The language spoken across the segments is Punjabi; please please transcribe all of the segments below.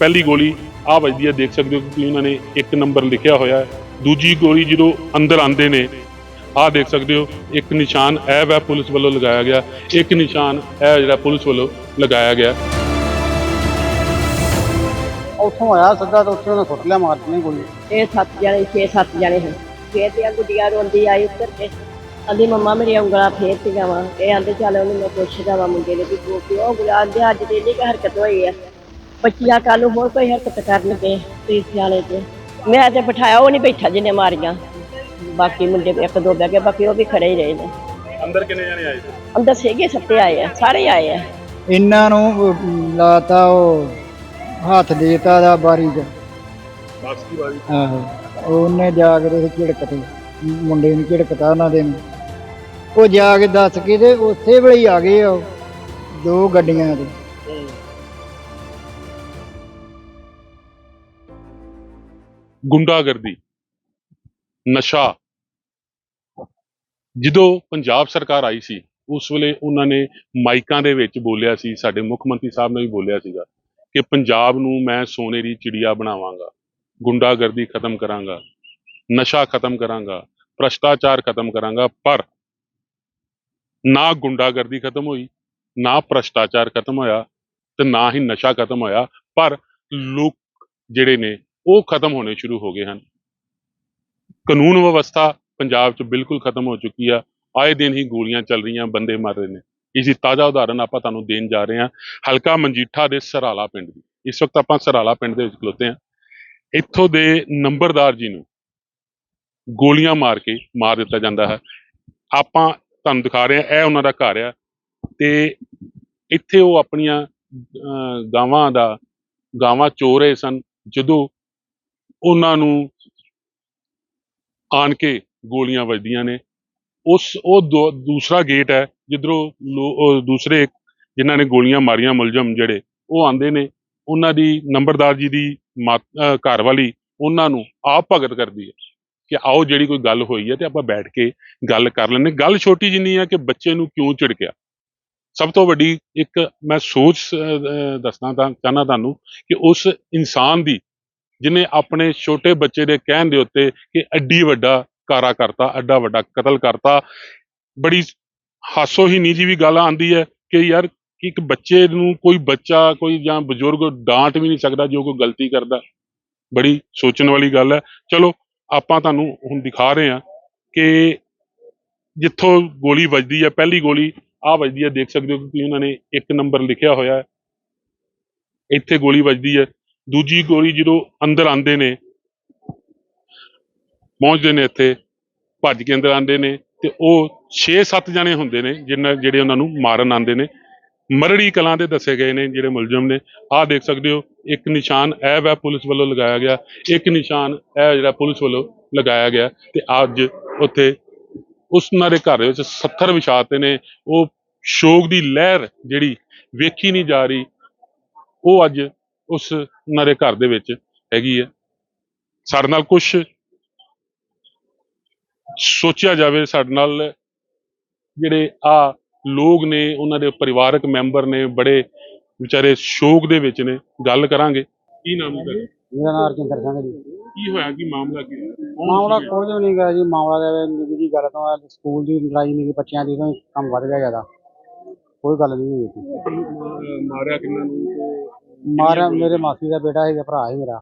ਪਹਿਲੀ ਗੋਲੀ ਆ ਵੱਜਦੀ ਹੈ ਦੇਖ ਸਕਦੇ ਹੋ ਕਿ ਉਹਨਾਂ ਨੇ ਇੱਕ ਨੰਬਰ ਲਿਖਿਆ ਹੋਇਆ ਹੈ। ਦੂਜੀ ਗੋਲੀ ਜਦੋਂ ਅੰਦਰ ਆਉਂਦੇ ਨੇ ਆ ਦੇਖ ਸਕਦੇ ਹੋ ਇੱਕ ਨਿਸ਼ਾਨ ਇਹ ਵੈ ਪੁਲਿਸ ਵੱਲੋਂ ਲਗਾਇਆ ਗਿਆ ਇੱਕ ਨਿਸ਼ਾਨ ਇਹ ਜਿਹੜਾ ਪੁਲਿਸ ਵੱਲੋਂ ਲਗਾਇਆ ਗਿਆ। ਉੱਥੋਂ ਆਇਆ ਸਿੱਧਾ ਤਾਂ ਉੱਥੇ ਉਹਨੇ ਸੁੱਟ ਲਿਆ ਮਾਰਤੀਆਂ ਗੋਲੀ। ਇਹ ਸੱਤ ਜਣੇ ਛੇ ਸੱਤ ਜਣੇ ਹਨ। ਫੇਰ ਤੇ ਗੁੱਡੀਆਂ ਰੋਂਦੀ ਆਈ ਉੱਤਰ ਕੇ ਆਂਦੀ ਮੰਮਾ ਮੇਰੀ ਉਂਗਲਾਂ ਫੇਰ ਤੇ ਜਾਵਾਂ। ਇਹ ਆਂਦੇ ਚੱਲ ਉਹਨੂੰ ਮੈਂ ਪੁੱਛਦਾ ਵਾ ਮੁੰਡੇ ਨੇ ਵੀ ਤੂੰ ਕਿਉਂ ਗੁਲਾਬ ਦੇ ਅੱਜ ਦੇ ਨਹੀਂ ਹਰਕਤ ਹੋਈ ਆ। ਬੱਚੀਆਂ ਕੱਲ ਨੂੰ ਹੋਰ ਕੋਈ ਹਰਕਤ ਕਰਨਗੇ ਤੇ ਸਿਆਣੇ ਤੇ। ਮੈਂ ਤੇ ਬਿਠਾਇਆ ਉਹ ਨਹੀਂ ਬੈਠਾ ਜਿਹਨੇ ਮਾਰੀਆਂ। ਬਾਕੀ ਮੁੰਡੇ ਇੱਕ ਦੋ ਬਹਿ ਗਏ ਬਾਕੀ ਉਹ ਵੀ ਖੜੇ ਹੀ ਰਹੇ ਨੇ। ਅੰਦਰ ਕਿੰਨੇ ਜਣੇ ਆਏ ਸੀ? ਅੰਦਰ ਸੀਗੇ ਸੱਤੇ ਆਏ ਆ ਸਾਰੇ ਆਏ ਆ। ਇਹਨਾਂ ਨੂੰ ਲਾਤਾ ਉਹ ਹੱਥ ਦੇਤਾ ਦਾ ਬਾਰੀ ਚ। ਬਸ ਦੀ ਵਾਰੀ ਆਹੋ ਉਹਨੇ ਜਾ ਕੇ ਤੇ ਝਿੜਕਤੇ। ਮੁੰਡੇ ਨੂੰ ਝਿੜਕਤਾ ਉਹਨਾਂ ਦੇ ਨੂੰ। ਉਹ ਜਾ ਕੇ ਦੱਸ ਕੇ ਤੇ ਉੱਥੇ ਵੇਲੇ ਹੀ ਆ ਗਏ ਉਹ ਦੋ ਗੱਡੀਆਂ ਤੇ। ਗੁੰਡਾਗਰਦੀ, ਨਸ਼ਾ। ਜਦੋਂ ਪੰਜਾਬ ਸਰਕਾਰ ਆਈ ਸੀ, ਉਸ ਵੇਲੇ ਉਹਨਾਂ ਨੇ ਮਾਈਕਾਂ ਦੇ ਵਿੱਚ ਬੋਲਿਆ ਸੀ, ਸਾਡੇ ਮੁੱਖ ਮੰਤਰੀ ਸਾਹਿਬ ਨੇ ਵੀ ਬੋਲਿਆ ਸੀਗਾ ਕਿ ਪੰਜਾਬ ਨੂੰ ਮੈਂ ਸੋਨੇ ਦੀ ਚਿੜੀਆ ਬਣਾਵਾਂਗਾ, ਗੁੰਡਾਗਰਦੀ ਖਤਮ ਕਰਾਂਗਾ, ਨਸ਼ਾ ਖਤਮ ਕਰਾਂਗਾ, ਭ੍ਰਸ਼ਟਾਚਾਰ ਖਤਮ ਕਰਾਂਗਾ, ਪਰ ਨਾ ਗੁੰਡਾਗਰਦੀ ਖਤਮ ਹੋਈ, ਨਾ ਭ੍ਰਸ਼ਟਾਚਾਰ ਖਤਮ ਹੋਇਆ ਤੇ ਨਾ ਹੀ ਨਸ਼ਾ ਖਤਮ ਹੋਇਆ, ਪਰ ਲੋਕ ਜਿਹੜੇ ਨੇ ਉਹ ਖਤਮ ਹੋਣੇ ਸ਼ੁਰੂ ਹੋ ਗਏ ਹਨ। ਕਾਨੂੰਨ ਵਿਵਸਥਾ ਪੰਜਾਬ 'ਚ ਬਿਲਕੁਲ ਖਤਮ ਹੋ ਚੁੱਕੀ ਆ। ਆਏ ਦਿਨ ਹੀ ਗੋਲੀਆਂ ਚੱਲ ਰਹੀਆਂ, ਬੰਦੇ ਮਰ ਰਹੇ ਨੇ। ਇਸ ਦੀ ਤਾਜ਼ਾ ਉਦਾਹਰਨ ਆਪਾਂ ਤੁਹਾਨੂੰ ਦੇਣ ਜਾ ਰਹੇ ਹਾਂ ਹਲਕਾ ਮਨਜੀਠਾ ਦੇ ਸਰਾਲਾ ਪਿੰਡ ਦੀ। ਇਸ ਵਕਤ ਆਪਾਂ ਸਰਾਲਾ ਪਿੰਡ ਦੇ ਵਿੱਚ ਖਲੋਤੇ ਹਾਂ। ਇੱਥੋਂ ਦੇ ਨੰਬਰਦਾਰ ਜੀ ਨੂੰ ਗੋਲੀਆਂ ਮਾਰ ਕੇ ਮਾਰ ਦਿੱਤਾ ਜਾਂਦਾ ਹੈ। ਆਪਾਂ ਤੁਹਾਨੂੰ ਦਿਖਾ ਰਹੇ ਹਾਂ, ਇਹ ਉਹਨਾਂ ਦਾ ਘਰ ਆ ਤੇ ਇੱਥੇ ਉਹ ਆਪਣੀਆਂ ਗਾਵਾਂ ਦਾ, ਗਾਵਾਂ ਚੋ ਰਹੇ ਸਨ। ਜਦੋਂ ਉਹਨਾਂ ਨੂੰ ਆਣ ਕੇ ਗੋਲੀਆਂ ਵੱਜਦੀਆਂ ਨੇ। ਉਸ ਉਹ ਦੋ- ਦੂਸਰਾ ਗੇਟ ਹੈ ਜਿੱਧਰੋਂ ਲੋ- ਦੂਸਰੇ ਜਿਨ੍ਹਾਂ ਨੇ ਗੋਲੀਆਂ ਮਾਰੀਆਂ ਮੁਲਜ਼ਮ ਜਿਹੜੇ ਉਹ ਆਂਦੇ ਨੇ। ਉਹਨਾਂ ਦੀ ਨੰਬਰਦਾਰ ਜੀ ਦੀ ਮਾਤ- ਅਹ ਘਰ ਵਾਲੀ ਉਹਨਾਂ ਨੂੰ ਆਪ ਭਗਤ ਕਰਦੀ ਹੈ ਕਿ ਆਓ ਜਿਹੜੀ ਕੋਈ ਗੱਲ ਹੋਈ ਹੈ ਤੇ ਆਪਾਂ ਬੈਠ ਕੇ ਗੱਲ ਕਰ ਲੈਂਦੇ। ਗੱਲ ਛੋਟੀ ਜਿੰਨੀ ਹੈ ਕਿ ਬੱਚੇ ਨੂੰ ਕਿਉਂ ਝਿੜਕਿਆ? ਸਭ ਤੋਂ ਵੱਡੀ ਇੱਕ ਮੈਂ ਸੋਚ ਅਹ, ਅਹ, ਦੱਸਣਾ ਤਾਂ ਚਾਹਨਾ ਤੁਹਾਨੂੰ ਕਿ ਉਸ ਇਨਸਾਨ ਦੀ ਜਿਨੇ ਆਪਣੇ ਛੋਟੇ ਬੱਚੇ ਦੇ ਕਹਿਣ ਦੇ ਉੱਤੇ ਕਿ ਐਡੀ ਵੱਡਾ ਕਾਰਾ ਕਰਤਾ, ਐਡਾ ਵੱਡਾ ਕਤਲ ਕਰਤਾ, ਬੜੀ ਹਾਸੋ ਹੀ ਨਿੱਜੀ ਵੀ ਗੱਲ ਆਂਦੀ ਹੈ ਕਿ ਯਾਰ ਕਿ ਇੱਕ ਬੱਚੇ ਨੂੰ ਕੋਈ ਬੱਚਾ, ਕੋਈ ਜਾਂ ਬਜ਼ੁਰਗ ਡਾਂਟ ਵੀ ਨਹੀਂ ਸਕਦਾ ਜੋ ਕੋਈ ਗਲਤੀ ਕਰਦਾ। ਬੜੀ ਸੋਚਣ ਵਾਲੀ ਗੱਲ ਹੈ। ਚਲੋ, ਆਪਾਂ ਤੁਹਾਨੂੰ ਹੁਣ ਦਿਖਾ ਰਹੇ ਹਾਂ ਕਿ ਜਿੱਥੋਂ ਗੋਲੀ ਵੱਜਦੀ ਹੈ, ਪਹਿਲੀ ਗੋਲੀ ਆ ਵੱਜਦੀ ਹੈ, ਦੇਖ ਸਕਦੇ ਹੋ ਕਿ ਉਹਨਾਂ ਨੇ ਇੱਕ ਨੰਬਰ ਲਿਖਿਆ ਹੋਇਆ ਹੈ। ਇੱਥੇ ਗੋਲੀ ਵੱਜਦੀ ਹੈ। ਦੂਜੀ ਗੋਲੀ ਜਦੋਂ ਅੰਦਰ ਆਉਂਦੇ ਨੇ, ਪਹੁੰਚਦੇ ਨੇ ਇੱਥੇ, ਭੱਜ ਕੇ ਅੰਦਰ ਆਉਂਦੇ ਨੇ ਤੇ ਉਹ 6-7 ਜਣੇ ਹੁੰਦੇ ਨੇ ਜਿਨ੍ਹਾਂ ਜਿਹੜੇ ਉਹਨਾਂ ਨੂੰ ਮਾਰਨ ਆਉਂਦੇ ਨੇ। ਮਰੜੀ ਕਲਾਂ ਦੇ ਦੱਸੇ ਗਏ ਨੇ ਜਿਹੜੇ ਮੁਲਜ਼ਮ ਨੇ। ਆਹ ਦੇਖ ਸਕਦੇ ਹੋ, ਇੱਕ ਨਿਸ਼ਾਨ ਇਹ ਵੈ ਪੁਲਿਸ ਵੱਲੋਂ ਲਗਾਇਆ ਗਿਆ, ਇੱਕ ਨਿਸ਼ਾਨ ਇਹ ਜਿਹੜਾ ਪੁਲਿਸ ਵੱਲੋਂ ਲਗਾਇਆ ਗਿਆ ਤੇ ਅੱਜ ਉੱਥੇ ਉਸ ਉਹਨਾਂ ਦੇ ਘਰ ਵਿੱਚ 70 ਵਿਛਾਤੇ ਨੇ। ਉਹ ਸ਼ੋਕ ਦੀ ਲਹਿਰ ਜਿਹੜੀ ਵੇਖੀ ਨਹੀਂ ਜਾ ਰਹੀ, ਉਹ ਅੱਜ ਉਸ ਉਹਨਾਂ ਦੇ ਘਰ ਦੇ ਵਿੱਚ ਹੈਗੀ ਹੈ ਸਾਡੇ ਨਾਲ ਕੁਝ ਸੋਚਿਆ ਜਾਵੇ ਸਾਡੇ ਨਾਲ ਜਿਹੜੇ ਆ ਲੋਕ ਨੇ ਉਹਨਾਂ ਦੇ ਪਰਿਵਾਰਕ ਮੈਂਬਰ ਨੇ ਬੜੇ ਵਿਚਾਰੇ ਸ਼ੋਕ ਦੇ ਵਿੱਚ ਨੇ ਗੱਲ ਕਰਾਂਗੇ। ਕੀ ਨਾਮ ਹੈ? ਮੇਰਾ ਨਾਮ ਰਜਿੰਦਰ ਸਿੰਘ ਜੀ। ਕੀ ਹੋਇਆ? ਕੀ ਮਾਮਲਾ ਕੀ ਮਾਮਲਾ? ਕੁਝ ਨਹੀਂ ਗਾ ਜੀ। ਮਾਮਲਾ ਦੇ ਦੀ ਗੱਲ ਤੋਂ ਸਕੂਲ ਦੀ ਲੜਾਈ ਨਹੀਂ ਬੱਚਿਆਂ ਦੀ ਕੰਮ ਵੱਧ ਗਿਆ ਜ਼ਿਆਦਾ। ਕੋਈ ਗੱਲ ਨਹੀਂ ਹੋਈ ਮਾਰਿਆ ਕਿੰਨਾਂ ਨੂੰ ਮਾਰਿਆ ਮੇਰੇ ਮਾਸੀ ਦਾ ਬੇਟਾ ਹੈਗਾ ਭਰਾ ਹੈ ਮੇਰਾ।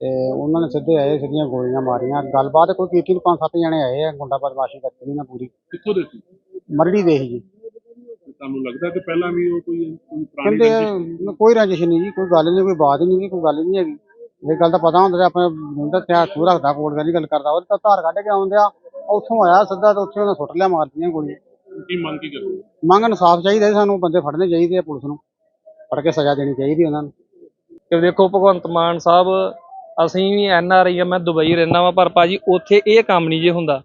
ਤੇ ਉਹਨਾਂ ਨੇ ਸਿੱਧੇ ਆਏ ਸਿੱਧੀਆਂ ਗੋਲੀਆਂ ਮਾਰੀਆਂ। ਗੱਲਬਾਤ ਕੋਈ ਕੀਤੀ ਨਹੀਂ ਪੰਜ ਸੱਤ ਜਣੇ ਆਏ ਆ ਗੁੰਡਾ ਬਦਮਾਸ਼ੀ ਕੀਤੀ ਨਾ ਪੂਰੀ। ਕਿੱਥੋਂ ਦੇ ਸੀ? ਮਰੜੀ ਦੇ ਸੀ ਜੀ। ਤੁਹਾਨੂੰ ਲੱਗਦਾ ਕਿ ਪਹਿਲਾਂ ਵੀ ਉਹ ਕੋਈ ਕੋਈ ਪੁਰਾਣੀ ਕਹਿੰਦੇ ਰੰਜਿਸ਼ ਆ, ਕੋਈ ਰੰਜਿਸ਼ ਨਹੀਂ ਜੀ ਕੋਈ ਗੱਲ ਨਹੀਂ ਕੋਈ ਬਾਤ ਨਹੀਂ ਕੋਈ ਗੱਲ ਨਹੀਂ ਹੈਗੀ। ਇਹ ਗੱਲ ਤਾਂ ਪਤਾ ਹੁੰਦਾ ਤੇ ਆਪਣੇ ਮੁੰਡਾ ਤੇ ਹੱਥ ਰੱਖਦਾ ਕੋਲ ਦੀ ਗੱਲ ਕਰਦਾ। ਉਹ ਤਾਂ ਧਾਰ ਕੱਢ ਕੇ ਆਉਂਦੇ ਆ ਉੱਥੋਂ ਆਇਆ ਸਿੱਧਾ ਤੇ ਉੱਥੇ ਉਹਨੇ ਸੁੱਟ ਲਿਆ ਮਾਰਤੀਆਂ ਗੋਲੀਆਂ। ਕੀ ਮੰਗ ਕੀ ਕਰਦੇ? ਮੰਗ ਇਨਸਾਫ ਚਾਹੀਦਾ ਜੀ ਸਾਨੂੰ ਬੰਦੇ ਫੜਨੇ ਚਾਹੀਦੇ ਆ ਪੁਲਿਸ ਨੂੰ। ਫੜ ਕੇ ਸਜ਼ਾ ਦੇਣੀ ਚਾਹੀਦੀ ਉਹਨਾਂ ਨੂੰ। ਕਿ ਦੇਖੋ ਭਗਵੰਤ ਮਾਨ ਸਾਹਿਬ, ਅਸੀਂ ਵੀ ਐਨ ਆਰ ਆਈ ਆ, ਮੈਂ ਦੁਬਈ ਰਹਿਣਾ ਵਾਂ, ਪਰ ਭਾਜੀ ਉੱਥੇ ਇਹ ਕੰਮ ਨਹੀਂ ਜੇ ਹੁੰਦਾ।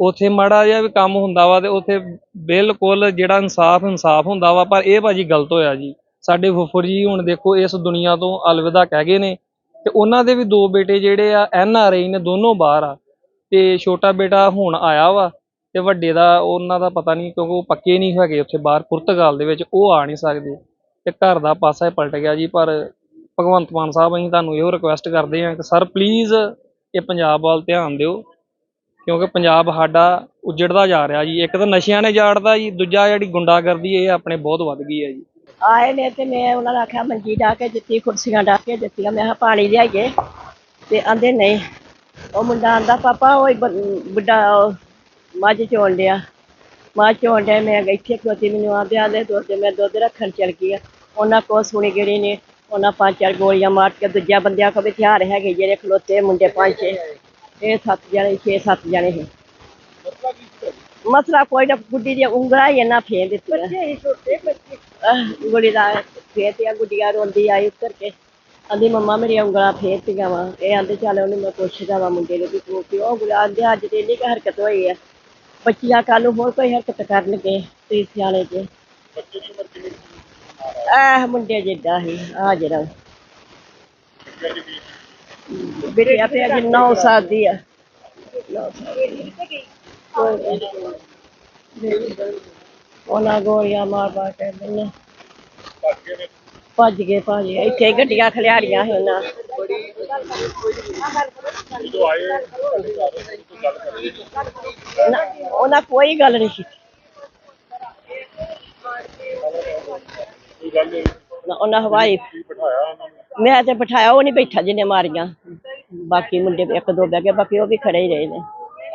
ਉੱਥੇ ਮਾੜਾ ਜਿਹਾ ਵੀ ਕੰਮ ਹੁੰਦਾ ਵਾ ਤੇ ਉੱਥੇ ਬਿਲਕੁਲ ਜਿਹੜਾ ਇਨਸਾਫ ਇਨਸਾਫ ਹੁੰਦਾ ਵਾ, ਪਰ ਇਹ ਭਾਜੀ ਗਲਤ ਹੋਇਆ ਜੀ। ਸਾਡੇ ਫੁੱਫੜ ਜੀ ਹੁਣ ਦੇਖੋ ਇਸ ਦੁਨੀਆ ਤੋਂ ਅਲਵਿਦਾ ਕਹਿ ਗਏ ਨੇ। ਤੇ ਉਹਨਾਂ ਦੇ ਵੀ ਦੋ ਬੇਟੇ ਜਿਹੜੇ ਆ, ਐਨ ਆਰ ਆਈ ਨੇ ਦੋਨੋਂ ਬਾਹਰ ਆ। ਤੇ ਛੋਟਾ ਬੇਟਾ ਹੁਣ ਆਇਆ ਵਾ ਤੇ ਵੱਡੇ ਦਾ, ਉਹਨਾਂ ਦਾ ਪਤਾ ਨਹੀਂ ਕਿਉਂਕਿ ਉਹ ਪੱਕੇ ਨਹੀਂ ਹੈਗੇ ਉੱਥੇ ਬਾਹਰ, ਪੁਰਤਗਾਲ ਦੇ ਵਿੱਚ, ਉਹ ਆ ਨਹੀਂ ਸਕਦੇ। ਤੇ ਘਰ ਦਾ ਪਾਸਾ ਹੀ ਪਲਟ ਗਿਆ ਜੀ, ਪਰ ਭਗਵੰਤ ਮਾਨ ਸਾਹਿਬ, ਅਸੀਂ ਤੁਹਾਨੂੰ ਇਹੋ ਰਿਕੁਐਸਟ ਕਰਦੇ ਹਾਂ ਕਿ ਸਰ ਪਲੀਜ਼ ਇਹ ਪੰਜਾਬ ਵੱਲ ਧਿਆਨ ਦਿਓ, ਕਿਉਂਕਿ ਪੰਜਾਬ ਸਾਡਾ ਉਜੜਦਾ ਜਾ ਰਿਹਾ ਜੀ। ਇੱਕ ਤਾਂ ਨਸ਼ਿਆਂ ਨੇ ਜਾੜਦਾ ਜੀ, ਦੂਜਾ ਜਿਹੜੀ ਗੁੰਡਾਗਰਦੀ, ਇਹ ਆਪਣੇ ਬਹੁਤ ਵੱਧ ਗਈ ਹੈ ਜੀ। ਆਏ ਨੇ ਤੇ ਮੈਂ ਉਹਨਾਂ ਨੂੰ ਆਖਿਆ, ਮੰਜੀ ਢਾ ਕੇ ਦਿੱਤੀ, ਕੁਰਸੀਆਂ ਢਾ ਕੇ ਦਿੱਤੀਆਂ, ਮੈਂ ਕਿਹਾ ਪਾਣੀ ਲਿਆਈਏ। ਤੇ ਆਂਦੇ ਨਹੀਂ, ਉਹ ਮੁੰਡਾ ਆਂਦਾ, ਪਾਪਾ, ਉਹ ਬੁੱਢਾ ਮੱਝ ਚੋਣ ਡਿਆ। ਮੱਝ ਚੋਣ ਡਿਆ, ਮੈਂ ਇੱਥੇ ਖਲੋਤੀ, ਮੈਨੂੰ ਆਂਦੇ ਆਂਦੇ ਦੁੱਧ, ਮੈਂ ਦੁੱਧ ਰੱਖਣ ਚਲ ਗਈ ਆ। ਉਹਨਾਂ ਕੋਲ ਸੁਣੀ ਗੜੀ ਨੇ ਉਹਨਾਂ ਪੰਜ ਚਾਰ ਗੋਲੀਆਂ ਮਾਰ ਕੇ ਦੂਜਿਆਂ ਬੰਦਿਆਂ ਕੋਲ ਵੀ ਹਥਿਆਰ ਹੈਗੇ ਜਿਹੜੇ ਖਲੋਤੇ ਮੁੰਡੇ ਪੰਜ ਛੇ ਇਹ ਸੱਤ ਜਣੇ ਛੇ ਸੱਤ ਜਣੇ ਸੀ। ਮਸਲਾ ਕੋਈ ਨਾ ਗੁੱਡੀ ਦੀਆਂ ਉਂਗਲਾਂ ਹੀ ਇਹਨਾਂ ਫੇਰ ਦਿੱਤੀਆਂ। ਬੱਚੇ ਛੋਟੇ ਬੱਚੇ। ਗੁੱਡੀ ਦਾ ਫੇਰ ਤੇ ਗੁੱਡੀਆਂ ਰੋਂਦੀ ਆਈ ਉੱਤਰ ਕੇ। ਆਂਦੀ ਮੰਮਾ ਮੇਰੀਆਂ ਉਂਗਲਾਂ ਫੇਰਤੀਆਂ ਵਾ ਇਹ ਆਂਦੇ ਚੱਲ ਉਹਨੂੰ ਮੈਂ ਪੁੱਛਦਾ ਵਾ ਮੁੰਡੇ ਨੂੰ ਵੀ ਤੂੰ ਕਿਉਂ ਗੁਲਾ ਆਂਦੇ ਅੱਜ ਤੇ ਇੰਨੀ ਕੁ ਹਰਕਤ ਹੋਈ ਆ। ਬੱਚੀਆਂ ਕੱਲ ਨੂੰ ਹੋਰ ਕੋਈ ਹਰਕਤ ਕਰਨਗੇ ਤੁਸੀਂ ਸਿਆਣੇ ਜੇ। ਆਹ ਮੁੰਡੇ ਜਿੱਡਾ ਸੀ ਆ ਜਿਹੜਾ ਬਿਟਿਆ ਤੇ ਅਜੇ 9 ਸਾਲ ਦੀ ਆ ਨੌ ਸਾਲ ਦੀ ਆ। ਕੋਈ ਨਹੀਂ। ਉਹਨਾਂ ਗੋਲੀਆਂ ਮਾਰ ਮਾਰ ਕੇ ਮੈਨੇ ਭੱਜ ਗਏ ਭਾਜੀ ਇੱਥੇ ਗੱਡੀਆਂ ਖਲਿਆੜੀਆਂ ਸੀ ਉਹਨਾਂ ਨਾ, ਉਹਨਾਂ ਕੋਈ ਗੱਲ ਨਹੀਂ ਕੀਤੀ ਨਾ, ਉਹਨਾਂ ਹਵਾਈ ਮੈਂ ਤੇ ਬਿਠਾਇਆ ਉਹ ਨਹੀਂ ਬੈਠਾ ਜਿਹਨੇ ਮਾਰੀਆਂ। ਬਾਕੀ ਮੁੰਡੇ ਇੱਕ ਦੋ ਬਹਿ ਗਏ ਬਾਕੀ ਉਹ ਵੀ ਖੜੇ ਹੀ ਰਹੇ ਨੇ।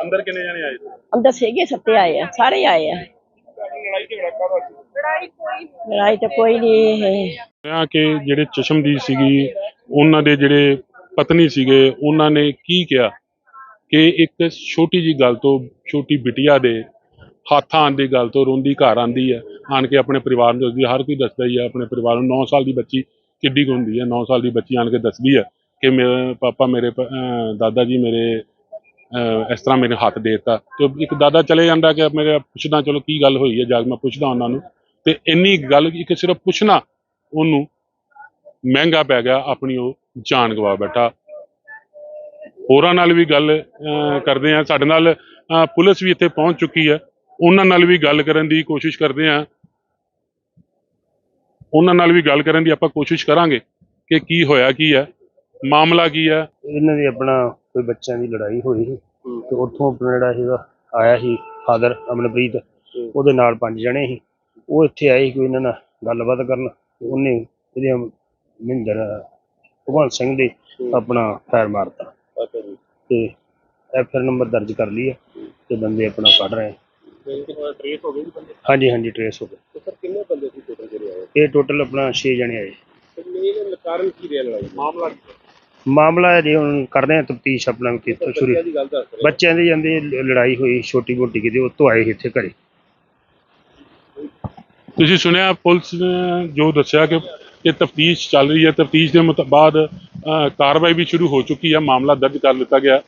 ਅੰਦਰ ਕਿੰਨੇ ਜਣੇ ਆਏ ਸੀ? ਅੰਦਰ ਸੀਗੇ ਸੱਤੇ ਆਏ ਆ ਸਾਰੇ ਆਏ ਆ। ਲੜਾਈ ਤਾਂ ਕੋਈ ਨਹੀਂ ਆ ਕਿ ਜਿਹੜੇ ਚਸ਼ਮਦੀਦ ਸੀਗੀ ਉਹਨਾਂ ਦੇ ਜਿਹੜੇ ਪਤਨੀ ਸੀਗੇ ਉਹਨਾਂ ਨੇ ਕੀ ਕਿਹਾ? ਕਿ ਇੱਕ ਛੋਟੀ ਜੀ ਗੱਲ ਤੋਂ ਛੋਟੀ ਬਿਟਿਆ ਦੇ ਹੱਥ ਆਉਣ ਦੀ ਗੱਲ ਤੋਂ ਰੋਂਦੀ, ਘਰ ਆਂਦੀ ਹੈ ਆਣ ਕੇ ਆਪਣੇ ਪਰਿਵਾਰ ਨੂੰ ਦੱਸਦੀ ਹਰ ਕੋਈ ਦੱਸਦਾ ਹੀ ਹੈ ਆਪਣੇ ਪਰਿਵਾਰ ਨੂੰ। 9 ਸਾਲ ਦੀ ਬੱਚੀ ਕਿੱਡੀ ਕੁ ਹੁੰਦੀ ਹੈ 9 ਸਾਲ ਦੀ ਬੱਚੀ ਆਣ ਕੇ ਦੱਸਦੀ ਹੈ ਕਿ ਮੇਰੇ ਪਾਪਾ ਮੇਰੇ ਦਾਦਾ ਜੀ ਮੇਰੇ ਇਸ ਤਰ੍ਹਾਂ ਮੇਰੇ ਹੱਥ ਦੇ ਦਿੱਤਾ। ਤੇ ਇੱਕ ਦਾਦਾ ਚਲੇ ਜਾਂਦਾ ਕਿ ਮੇਰੇ ਪੁੱਛਦਾ, ਚਲੋ ਕੀ ਗੱਲ ਹੋਈ ਹੈ ਜਾ ਕੇ ਮੈਂ ਪੁੱਛਦਾ ਉਹਨਾਂ ਨੂੰ, ਤੇ ਇੰਨੀ ਗੱਲ ਇੱਕ ਸਿਰਫ ਪੁੱਛਣਾ ਉਹਨੂੰ ਮਹਿੰਗਾ ਪੈ ਗਿਆ, ਆਪਣੀ ਉਹ ਜਾਨ ਗਵਾ ਬੈਠਾ। ਹੋਰਾਂ ਨਾਲ ਵੀ ਗੱਲ ਕਰਦੇ ਆ। ਸਾਡੇ ਨਾਲ ਪੁਲਿਸ ਵੀ ਇੱਥੇ ਪਹੁੰਚ ਚੁੱਕੀ ਹੈ ਉਹਨਾਂ ਨਾਲ ਵੀ ਗੱਲ ਕਰਨ ਦੀ ਕੋਸ਼ਿਸ਼ ਕਰਦੇ ਆ ਉਹਨਾਂ ਨਾਲ ਵੀ ਗੱਲ ਕਰਨ ਦੀ ਆਪਾਂ ਕੋਸ਼ਿਸ਼ ਕਰਾਂਗੇ ਕਿ ਕੀ ਹੋਇਆ ਕੀ ਹੈ ਮਾਮਲਾ ਕੀ ਹੈ। ਇਹਨਾਂ ਦੀ ਆਪਣਾ ਕੋਈ ਬੱਚਿਆਂ ਦੀ ਲੜਾਈ ਹੋਈ ਸੀ ਤੇ ਉੱਥੋਂ ਆਪਣਾ ਜਿਹੜਾ ਸੀਗਾ ਆਇਆ ਸੀ ਫਾਦਰ ਅਮਨਪ੍ਰੀਤ ਉਹਦੇ ਨਾਲ ਪੰਜ ਜਣੇ ਸੀ। ਉਹ ਇੱਥੇ ਆਏ ਸੀ ਕੋਈ ਇਹਨਾਂ ਨਾਲ ਗੱਲਬਾਤ ਕਰਨ। ਉਹਨੇ ਇਹਦੇ ਮਹਿੰਦਰ ਭਗਵੰਤ ਸਿੰਘ ਦੇ ਆਪਣਾ ਫੈਰ ਮਾਰਤਾ। ਤੇ ਐਫਆਰ ਨੰਬਰ ਦਰਜ ਕਰ ਲਈ ਹੈ ਤੇ ਬੰਦੇ ਆਪਣਾ ਕੱਢ ਰਹੇ। ਹਾਂਜੀ ਹਾਂਜੀ ਟਰੇਸ ਹੋ ਗਏ ਸਰ ਕਿੰਨੇ ਬੰਦੇ ਸੀ ਟੋਟਲ ਜਿਹੜੇ ਆਏ? ਇਹ ਟੋਟਲ ਆਪਣਾ 6 ਜਣੇ ਆਏ। ਮੇਨ ਕਾਰਨ ਕੀ ਰਿਹਾ ਲੜਾਈ ਮਾਮਲਾ ਮਾਮਲਾ ਹੈ ਜੀ ਹੁਣ ਕਰਦੇ ਆ ਤਫਤੀਸ਼ ਆਪਣਾ ਕਿਤੋਂ ਸ਼ੁਰੂ। ਦੀ ਗੱਲ ਦੱਸ ਰਹੇ ਬੱਚਿਆਂ ਦੀ ਜਾਂਦੀ ਲੜਾਈ ਹੋਈ ਛੋਟੀ ਮੋਟੀ ਕਿਤੇ ਉੱਤੋਂ ਆਏ ਸੀ ਇੱਥੇ ਘਰੇ। ਤੁਸੀਂ ਸੁਣਿਆ ਪੁਲਿਸ ਨੇ ਜੋ ਦੱਸਿਆ ਕਿ ਇਹ ਤਫਤੀਸ਼ ਚੱਲ ਰਹੀ ਹੈ। ਤਫਤੀਸ਼ ਦੇ ਮੁਤ- ਬਾਅਦ ਕਾਰਵਾਈ ਵੀ ਸ਼ੁਰੂ ਹੋ ਚੁੱਕੀ ਹੈ। ਮਾਮਲਾ ਦਰਜ ਕਰ ਲਿੱਤਾ ਗਿਆ।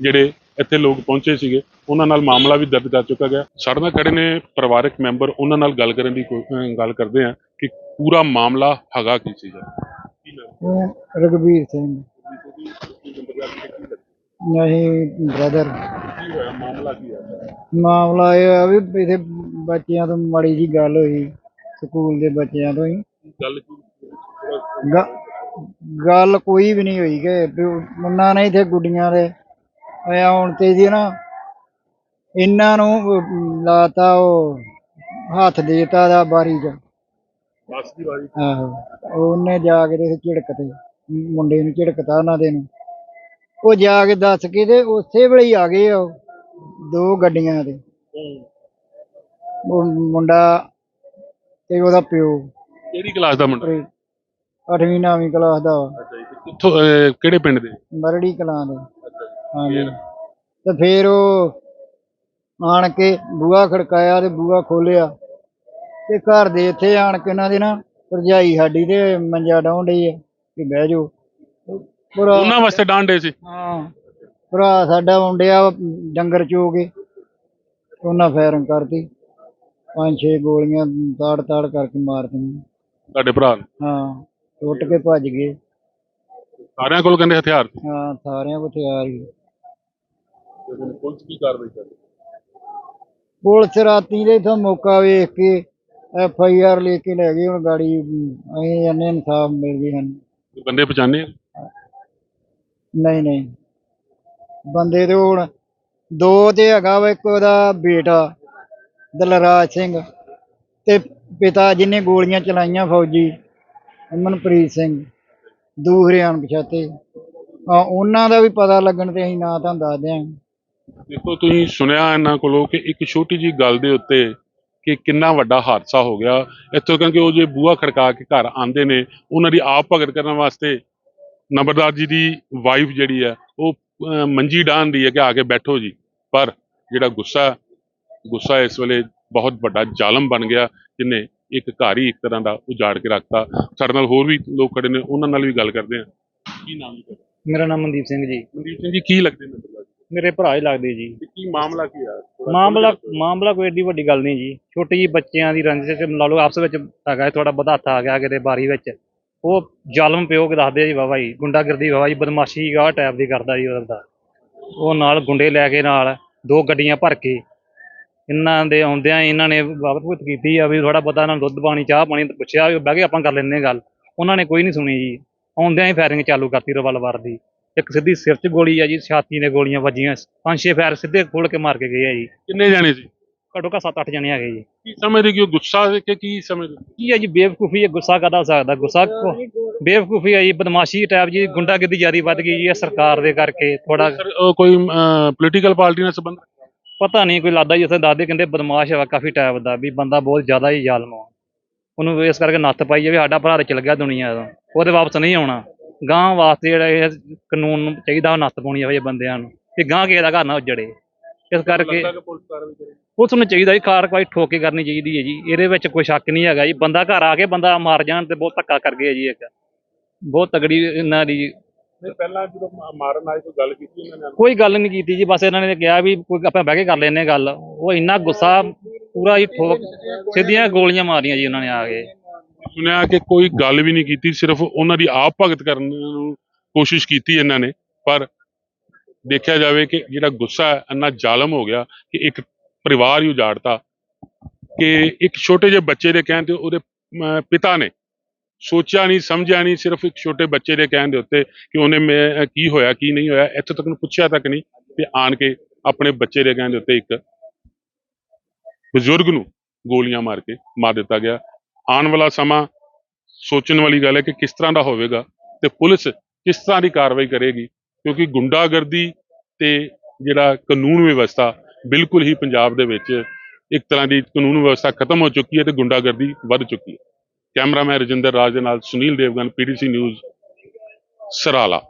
ਜਿਹੜੇ ਇੱਥੇ ਲੋਕ ਪਹੁੰਚੇ ਸੀਗੇ ਉਹਨਾਂ ਨਾਲ ਮਾਮਲਾ ਵੀ ਦਰਜ ਕਰ ਚੁੱਕਾ ਗਿਆ। ਸਾਡੇ ਨਾਲ ਖੜੇ ਨੇ ਪਰਿਵਾਰਕ ਮੈਂਬਰ ਉਹਨਾਂ ਨਾਲ ਗੱਲ ਕਰਨ ਦੀ ਗੱਲ ਕਰਦੇ ਆ ਕਿ ਪੂਰਾ ਮਾਮਲਾ ਹੈਗਾ ਕੀ ਸੀਗਾ। ਰਗਵੀਰ ਸਿੰਘ। ਨਹੀਂ ਬ੍ਰਦਰ ਕੀ ਹੋਇਆ? ਮਾਮਲਾ ਕੀ ਹੈ ਮਾਮਲਾ ਇਹ ਆ ਵੀ ਇਹਦੇ ਬੱਚਿਆਂ ਤੋਂ ਮਾੜੀ ਜੀ ਗੱਲ ਹੋਈ ਸਕੂਲ ਦੇ ਬੱਚਿਆਂ ਤੋਂ ਹੀ। ਗੱਲ ਗੱਲ ਕੋਈ ਵੀ ਨਹੀਂ ਹੋਈ ਕਿ ਉਹਨਾਂ ਨੇ ਇੱਥੇ ਗੁੱਡੀਆਂ ਦੇ ਹੁਣ ਤੇ ਜੀ ਨਾ ਇਹਨਾਂ ਨੂੰ ਲਾਤਾ ਉਹ ਹੱਥ ਦੇਤਾ ਦਾ ਬਾਰੀ ਚ। ਬਸ ਦੀ ਵਾਰੀ ਆਹੋ ਉਹਨੇ ਜਾ ਕੇ ਤੇ ਝਿੜਕਤੇ ਮੁੰਡੇ ਨੂੰ ਝਿੜਕਤਾ ਉਹਨਾਂ ਦੇ ਨੂੰ। ਉਹ ਜਾ ਕੇ ਦੱਸ ਕੇ ਤੇ ਉਸੇ ਵੇਲੇ ਹੀ ਆ ਗਏ ਉਹ ਦੋ ਗੱਡੀਆਂ ਤੇ ਉਹ ਮੁੰਡਾ ਤੇ ਉਹਦਾ ਪਿਓ। ਕਿਹੜੀ ਕਲਾਸ ਦਾ ਮੁੰਡਾ? ਅੱਠਵੀਂ ਨੌਵੀਂ ਕਲਾਸ ਦਾ। ਵਾ, ਅੱਛਾ ਜੀ ਕਿੱਥੋਂ ਅਹ, ਕਿਹੜੇ ਪਿੰਡ ਦੇ? ਮਰੜੀ ਕਲਾਂ ਦੇ। ਹਾਂਜੀ। ਤੇ ਫਿਰ ਉਹ ਆਣ ਕੇ ਬੂਹਾ ਖੜਕਾਇਆ ਤੇ ਬੂਹਾ ਖੋਲਿਆ ਤੇ ਘਰ ਦੇ ਇੱਥੇ ਆਣ ਕੇ ਉਹਨਾਂ ਦੇ ਨਾ ਭਰਜਾਈ ਸਾਡੀ ਤੇ ਮੰਜਾ ਡਾਉਣ ਡਈ ਆ ਕਿ ਬਹਿ ਜਾਓ। ਭਰਾ ਉਹਨਾਂ ਵਾਸਤੇ ਡਾਂਡੇ ਸੀ? ਹਾਂ। ਭਰਾ ਸਾਡਾ ਮੁੰਡਿਆ ਡੰਗਰ ਚੋ ਕੇ। ਉਹਨਾਂ ਫਾਇਰਿੰਗ ਕਰਤੀ। ਪੰਜ ਛੇ ਗੋਲੀਆਂ ਤਾੜ ਤਾੜ ਕਰਕੇ ਮਾਰਤੀਆਂ ਤੁਹਾਡੇ ਭਰਾ ਨੂੰ? ਹਾਂ ਟੁੱਟ ਕੇ ਭੱਜ ਗਏ। ਸਾਰਿਆਂ ਕੋਲ ਕਹਿੰਦੇ ਹਥਿਆਰ ਸੀ? ਹਾਂ ਸਾਰਿਆਂ ਕੋਲ ਤਿਆਰ ਹੀ। ਤੇ ਹੁਣ ਪੁਲਿਸ ਕੀ ਕਾਰਵਾਈ ਕਰ ਰਹੀ ਪੁਲਿਸ ਰਾਤੀ ਦੇ ਇਥੋਂ ਮੌਕਾ ਵੇਖ ਕੇ ਐਫ ਆਈ ਆਰ ਲੈ ਕੇ ਲੈ ਗਏ ਹੁਣ ਗਾੜੀ ਅਸੀਂ ਜਾਂਦੇ ਇਨਸਾਫ ਮਿਲ ਗਈ ਸਾਨੂੰ। ਬੰਦੇ ਪਛਾਣੇ ਨਹੀਂ ਨਹੀਂ। ਬੰਦੇ ਤੇ ਹੁਣ ਦੋ ਤੇ ਹੈਗਾ ਵਾ ਇੱਕ ਉਹਦਾ ਬੇਟਾ ਦਲਰਾਜ ਸਿੰਘ ਤੇ ਪਿਤਾ ਜਿਹਨੇ ਗੋਲੀਆਂ ਚਲਾਈਆਂ ਫੌਜੀ ਅਮਨਪ੍ਰੀਤ ਸਿੰਘ ਦੂਸਰੇ ਅਣਪਛਾਤੇ। ਆ ਉਹਨਾਂ ਦਾ ਵੀ ਪਤਾ ਲੱਗਣ ਤੇ ਅਸੀਂ ਨਾਂ ਤੁਹਾਨੂੰ ਦੱਸ ਦਿਆਂਗੇ। ਦੇਖੋ ਤੁਸੀਂ ਸੁਣਿਆ ਇਹਨਾਂ ਕੋਲੋਂ ਕਿ ਇੱਕ ਛੋਟੀ ਜੀ ਗੱਲ ਦੇ ਉੱਤੇ ਕਿ ਕਿੰਨਾ ਵੱਡਾ ਹਾਦਸਾ ਹੋ ਗਿਆ। ਇੱਥੋਂ ਕਿਉਂਕਿ ਉਹ ਜੇ ਬੂਹਾ ਖੜਕਾ ਕੇ ਘਰ ਆਂਦੇ ਨੇ ਉਹਨਾਂ ਦੀ ਆਪ ਭਗਤ ਕਰਨ ਵਾਸਤੇ ਨੰਬਰਦਾਰ ਜੀ ਦੀ ਵਾਈਫ ਜਿਹੜੀ ਹੈ ਉਹ ਮੰਜੀ ਡਾਹਨ ਹੈ ਕਿ ਆ ਕੇ ਬੈਠੋ ਜੀ। ਪਰ ਜਿਹੜਾ ਗੁੱਸਾ ਗੁੱਸਾ ਇਸ ਵੇਲੇ ਬਹੁਤ ਵੱਡਾ ਜ਼ਾਲਮ ਬਣ ਗਿਆ ਜਿਹਨੇ ਇੱਕ ਘਰ ਹੀ ਇੱਕ ਤਰ੍ਹਾਂ ਦਾ ਉਜਾੜ ਕੇ ਰੱਖਤਾ। ਸਾਡੇ ਨਾਲ ਹੋਰ ਵੀ ਲੋਕ ਖੜੇ ਨੇ ਉਹਨਾਂ ਨਾਲ ਵੀ ਗੱਲ ਕਰਦੇ ਆ ਕੀ ਨਾਮ ਹੈ? ਮੇਰਾ ਨਾਮ ਮਨਦੀਪ ਸਿੰਘ ਜੀ। ਮਨਦੀਪ ਸਿੰਘ ਜੀ ਕੀ ਲੱਗਦੇ ਨੇ ਮੇਰੇ ਭਰਾ ਹੀ ਲੱਗਦੇ ਜੀ। ਤੇ ਕੀ ਮਾਮਲਾ ਕੀ ਆ? ਥੋੜ੍ਹਾ ਮਾਮਲਾ। ਮਾਮਲਾ ਕੋਈ ਏਡੀ ਵੱਡੀ ਗੱਲ ਨਹੀਂ ਜੀ। ਛੋਟੀ ਜੀ ਬੱਚਿਆਂ ਦੀ ਰੰਜਿਸ਼ ਚ ਲਾ ਲਓ ਆਪਸ ਵਿੱਚ ਹੈਗਾ ਥੋੜਾ ਬਹੁਤਾ ਹੱਥ ਆ ਗਿਆ ਕਿਤੇ ਬਾਰੀ ਵਿੱਚ। ਉਹ ਜ਼ਾਲਮ ਪਿਓ ਕੇ ਦੱਸਦੇ ਆ ਜੀ ਬਾਬਾ ਜੀ ਗੁੰਡਾਗਰਦੀ ਬਾਬਾ ਜੀ ਬਦਮਾਸ਼ੀ ਗਾ ਟਾਈਪ ਦੀ ਕਰਦਾ ਜੀ ਉਹਦਾ। ਉਹ ਨਾਲ ਗੁੰਡੇ ਲੈ ਕੇ ਨਾਲ ਦੋ ਗੱਡੀਆਂ ਭਰ ਕੇ ਇਹਨਾਂ ਦੇ ਆਉਂਦਿਆਂ ਹੀ ਇਹਨਾਂ ਨੇ ਬਾਬਤ ਕੀਤੀ ਆ ਵੀ ਥੋੜਾ ਬਹੁਤਾ ਇਹਨਾਂ ਨੂੰ ਦੁੱਧ ਪਾਣੀ ਚਾਹ ਪਾਣੀ ਪੁੱਛਿਆ ਵੀ ਬਹਿ ਕੇ ਆਪਾਂ ਕਰ ਲੈਂਦੇ ਹਾਂ ਗੱਲ। ਉਹਨਾਂ ਨੇ ਕੋਈ ਨਹੀਂ ਸੁਣੀ ਜੀ। ਆਉਂਦਿਆਂ ਹੀ ਫਾਇਰਿੰਗ ਚਾਲੂ ਕਰਤੀ ਰਿਵਾਲਵਰ ਦੀ। ਇੱਕ ਸਿੱਧੀ ਸਿਰ 'ਚ ਗੋਲੀ ਆ ਜੀ ਛਾਤੀ ਨੇ ਗੋਲੀਆਂ ਵੱਜੀਆਂ ਪੰਜ ਛੇ ਫਾਇਰ ਸਿੱਧੇ ਖੋਲ ਕੇ ਮਾਰ ਕੇ ਗਏ ਆ ਜੀ। ਕਿੰਨੇ ਜਾਣੇ ਸੀ? ਘੱਟੋ ਘੱਟ 7-8 ਜਣੇ ਹੈਗੇ ਜੀ। ਕੀ ਸਮਝਦੇ ਕਿ ਉਹ ਗੁੱਸਾ ਸੀ ਕਿ ਕੀ ਸਮਝਦੇ? ਕੀ ਹੈ ਜੀ ਬੇਵਕੂਫੀ ਹੈ ਗੁੱਸਾ ਕਾਹਦਾ ਹੋ ਸਕਦਾ? ਗੁੱਸਾ ਕੋ- ਬੇਵਕੂਫੀ ਹੈ ਜੀ ਬਦਮਾਸ਼ੀ ਟਾਈਪ ਜੀ ਗੁੰਡਾਗਰਦੀ ਜ਼ਿਆਦਾ ਵੱਧ ਗਈ ਜੀ ਇਹ ਸਰਕਾਰ ਦੇ ਕਰਕੇ ਥੋੜਾ ਸਰ ਉਹ ਕੋਈ ਪੋਲੀਟੀਕਲ ਪਾਰਟੀ ਨਾਲ ਸੰਬੰਧ? ਪਤਾ ਨਹੀਂ ਕੋਈ ਲਾਦਾ ਜੀ ਉੱਥੇ ਦੱਸਦੇ ਕਹਿੰਦੇ ਬਦਮਾਸ਼ ਹੈਗਾ ਕਾਫੀ ਟਾਈਪ ਦਾ ਵੀ ਬੰਦਾ ਬਹੁਤ ਜ਼ਿਆਦਾ ਹੀ ਜ਼ਾਲਮ ਆ। ਉਹਨੂੰ ਇਸ ਕਰਕੇ ਨੱਥ ਪਾਈ ਜਾਵੇ ਸਾਡਾ ਭਰਾ ਤੇ ਚਲ ਗਿਆ ਦੁਨੀਆ ਤੋਂ ਉਹਦੇ ਵਾਪਸ ਨਹੀਂ ਆਉਣਾ। ਗਾਂ ਵਾਸਤੇ ਜਿਹੜਾ ਇਹ ਕਾਨੂੰਨ ਨੂੰ ਚਾਹੀਦਾ ਉਹ ਨੱਥ ਪਾਉਣੀ ਜਾਵੇ ਬੰਦਿਆਂ ਨੂੰ। ਕਿ ਗਾਂ ਕਿਸੇ ਦਾ ਘਰ ਨਾ ਉਜੜੇ। ਇਸ ਕਰਕੇ ਪੁਲਿਸ ਨੂੰ ਚਾਹੀਦਾ ਜੀ ਕਾਰਵਾਈ ਠੋਕ ਕਰਨੀ ਚਾਹੀਦੀ ਹੈ ਜੀ। ਇਹਦੇ ਵਿੱਚ ਕੋਈ ਸ਼ੱਕ ਨਹੀਂ ਹੈਗਾ ਜੀ। ਬੰਦਾ ਘਰ ਆ ਕੇ ਬੰਦਾ ਮਾਰ ਜਾਣ ਤੇ ਬਹੁਤ ਧੱਕਾ ਕਰ ਗਏ ਜੀ ਇੱਕ। ਬਹੁਤ ਤਗੜੀ ਇਹਨਾਂ ਦੀ ਨਹੀਂ ਪਹਿਲਾਂ ਜਦੋਂ ਮ- ਮਾਰਨ ਆਏ ਕੋਈ ਗੱਲ ਕੀਤੀ ਨੇ? ਕੋਈ ਗੱਲ ਨਹੀਂ ਕੀਤੀ ਜੀ। ਬਸ ਇਹਨਾਂ ਨੇ ਕਿਹਾ ਵੀ ਕੋਈ ਆਪਾਂ ਬਹਿ ਕੇ ਕਰ ਲੈਨੇ ਗੱਲ। ਉਹ ਇੰਨਾ ਗੁੱਸਾ ਪੂਰਾ ਹੀ ਠੋਕ ਸਿੱਧੀਆਂ ਗੋਲੀਆਂ ਮਾਰੀਆਂ ਜੀ ਉਹਨਾਂ ਨੇ ਆ ਕੇ। ਸੁਣਿਆ ਕਿ ਕੋਈ ਗੱਲ ਵੀ ਨਹੀਂ ਕੀਤੀ ਸਿਰਫ ਉਹਨਾਂ ਦੀ ਆਪ ਭਗਤ ਕਰਨ ਨੂੰ ਕੋਸ਼ਿਸ਼ ਕੀਤੀ ਇਹਨਾਂ ਨੇ ਪਰ ਦੇਖਿਆ ਜਾਵੇ ਕਿ ਜਿਹੜਾ ਗੁੱਸਾ ਇੰਨਾ ਜ਼ਾਲਮ ਹੋ ਗਿਆ ਕਿ ਇੱਕ ਪਰਿਵਾਰ ਹੀ ਉਜਾੜਤਾ ਕਿ ਇੱਕ ਛੋਟੇ ਜਿਹੇ ਬੱਚੇ ਦੇ ਕਹਿਣ ਤੇ ਉਹਦੇ ਅਮ, ਪਿਤਾ ਨੇ ਸੋਚਿਆ ਨਹੀਂ ਸਮਝਿਆ ਨਹੀਂ ਸਿਰਫ ਇੱਕ ਛੋਟੇ ਬੱਚੇ ਦੇ ਕਹਿਣ ਦੇ ਉੱਤੇ ਕਿ ਉਹਨੇ ਮੈਂ ਕੀ ਹੋਇਆ ਕੀ ਨਹੀਂ ਹੋਇਆ ਇੱਥੋਂ ਤੱਕ ਨੂੰ ਪੁੱਛਿਆ ਤੱਕ ਨਹੀਂ ਤੇ ਆਣ ਕੇ ਆਪਣੇ ਬੱਚੇ ਦੇ ਕਹਿਣ ਦੇ ਉੱਤੇ ਇੱਕ ਬਜ਼ੁਰਗ ਨੂੰ ਗੋਲੀਆਂ ਮਾਰ ਕੇ ਮਾਰ ਦਿੱਤਾ ਗਿਆ। ਆਉਣ ਵਾਲਾ ਸਮਾਂ ਸੋਚਣ ਵਾਲੀ ਗੱਲ ਹੈ ਕਿ ਕਿਸ ਤਰ੍ਹਾਂ ਦਾ ਹੋਵੇਗਾ ਤੇ ਪੁਲਿਸ ਕਿਸ ਤਰ੍ਹਾਂ ਦੀ ਕਾਰਵਾਈ ਕਰੇਗੀ, ਕਿਉਂਕਿ ਗੁੰਡਾਗਰਦੀ ਤੇ ਜਿਹੜਾ ਕਾਨੂੰਨ ਵਿਵਸਥਾ ਬਿਲਕੁਲ ਹੀ ਪੰਜਾਬ ਦੇ ਵਿੱਚ ਇੱਕ ਤਰ੍ਹਾਂ ਦੀ ਕਾਨੂੰਨ ਵਿਵਸਥਾ ਖਤਮ ਹੋ ਚੁੱਕੀ ਹੈ ਤੇ ਗੁੰਡਾਗਰਦੀ ਵੱਧ ਚੁੱਕੀ ਹੈ। ਕੈਮਰਾਮੈਨ ਰਜਿੰਦਰ ਰਾਜ ਦੇ ਨਾਲ ਸੁਨੀਲ ਦੇਵਗਨ, ਪੀਡੀਸੀ ਨਿਊਜ਼, ਸਰਾਲਾ।